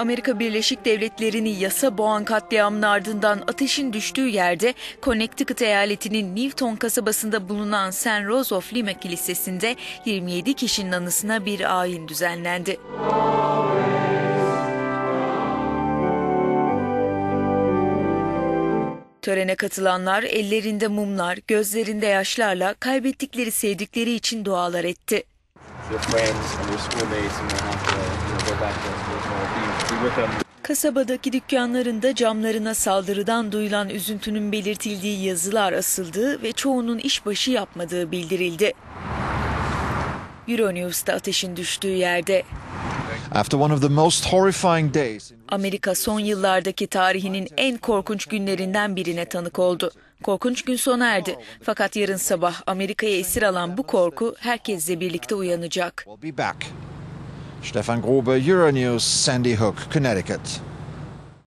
Amerika Birleşik Devletleri'ni yasa boğan katliamın ardından ateşin düştüğü yerde Connecticut eyaletinin Newton kasabasında bulunan St. Rose of Lima Kilisesi'nde 27 kişinin anısına bir ayin düzenlendi. Törene katılanlar ellerinde mumlar, gözlerinde yaşlarla kaybettikleri sevdikleri için dualar etti. Kasabadaki dükkanlarında camlarına saldırıdan duyulan üzüntünün belirtildiği yazılar asıldı ve çoğunun işbaşı yapmadığı bildirildi. Euronews'ta ateşin düştüğü yerde. After one of the most horrifying days, Amerika son yıllardaki tarihinin en korkunç günlerinden birine tanık oldu. Korkunç gün sona erdi. Fakat yarın sabah Amerika'ya esir alan bu korku herkesle birlikte uyanacak. Stefan Grobe, Euronews, Sandy Hook, Connecticut.